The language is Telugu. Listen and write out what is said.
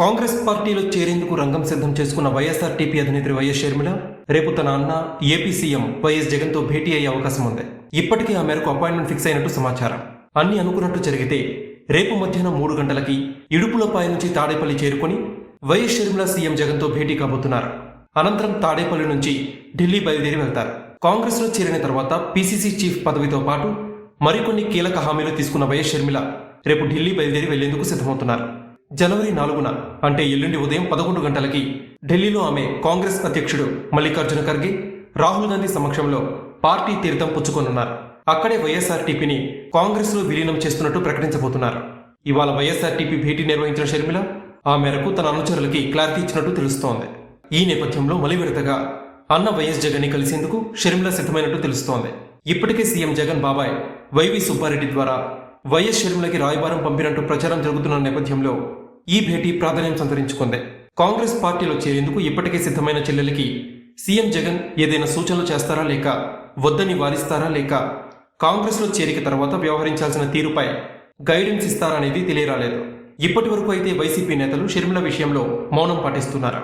కాంగ్రెస్ పార్టీలో చేరేందుకు రంగం సిద్ధం చేసుకున్న వైఎస్ఆర్టీపీ అధినేత్రి వైఎస్ షర్మిల రేపు తన అన్న ఏపీ సీఎం వైఎస్ జగన్తో భేటీ అయ్యే అవకాశం ఉంది. ఇప్పటికే ఆ మేరకు అపాయింట్మెంట్ ఫిక్స్ అయినట్టు సమాచారం. అన్ని అనుకున్నట్టు జరిగితే రేపు మధ్యాహ్నం మూడు గంటలకి ఇడుపులపాయ నుంచి తాడేపల్లి చేరుకుని వైఎస్ షర్మిల సీఎం జగన్తో భేటీ కాబోతున్నారు. అనంతరం తాడేపల్లి నుంచి ఢిల్లీ బయలుదేరి వెళ్తారు. కాంగ్రెస్లో చేరిన తర్వాత పీసీసీ చీఫ్ పదవితో పాటు మరికొన్ని కీలక హామీలు తీసుకున్న వైఎస్ షర్మిల రేపు ఢిల్లీ బయలుదేరి వెళ్ళేందుకు సిద్ధమవుతున్నారు. జనవరి నాలుగున అంటే ఎల్లుండి ఉదయం పదకొండు గంటలకి ఢిల్లీలో ఆమె కాంగ్రెస్ అధ్యక్షుడు మల్లికార్జున ఖర్గే రాహుల్ గాంధీ సమక్షంలో పార్టీ తీర్థం పుచ్చుకోనున్నారు. అక్కడే వైఎస్ఆర్టీపీని కాంగ్రెస్లో విలీనం చేస్తున్నట్టు ప్రకటించబోతున్నారు. ఇవాళ వైఎస్ఆర్టీపీ భేటీ నిర్వహించిన షర్మిల ఆ మేరకు తన అనుచరులకి క్లారిటీ ఇచ్చినట్టు తెలుస్తోంది. ఈ నేపథ్యంలో మలి విడతగా అన్న వైఎస్ జగన్ని కలిసేందుకు షర్మిల సిద్ధమైనట్టు తెలుస్తోంది. ఇప్పటికే సీఎం జగన్ బాబాయ్ వైవి సుబ్బారెడ్డి ద్వారా వైఎస్ షర్మిలకి రాయబారం పంపినట్టు ప్రచారం జరుగుతున్న నేపథ్యంలో ఈ భేటీ ప్రాధాన్యం సంతరించుకుంది. కాంగ్రెస్ పార్టీలో చేరేందుకు ఇప్పటికే సిద్ధమైన చెల్లెలికి సీఎం జగన్ ఏదైనా సూచనలు చేస్తారా లేక వద్దని వారిస్తారా లేక కాంగ్రెస్లో చేరిక తర్వాత వ్యవహరించాల్సిన తీరుపై గైడెన్స్ ఇస్తారా అనేది తెలియరాలేదు. ఇప్పటి వరకు అయితే వైసీపీ నేతలు షర్మిల విషయంలో మౌనం పాటిస్తున్నారు?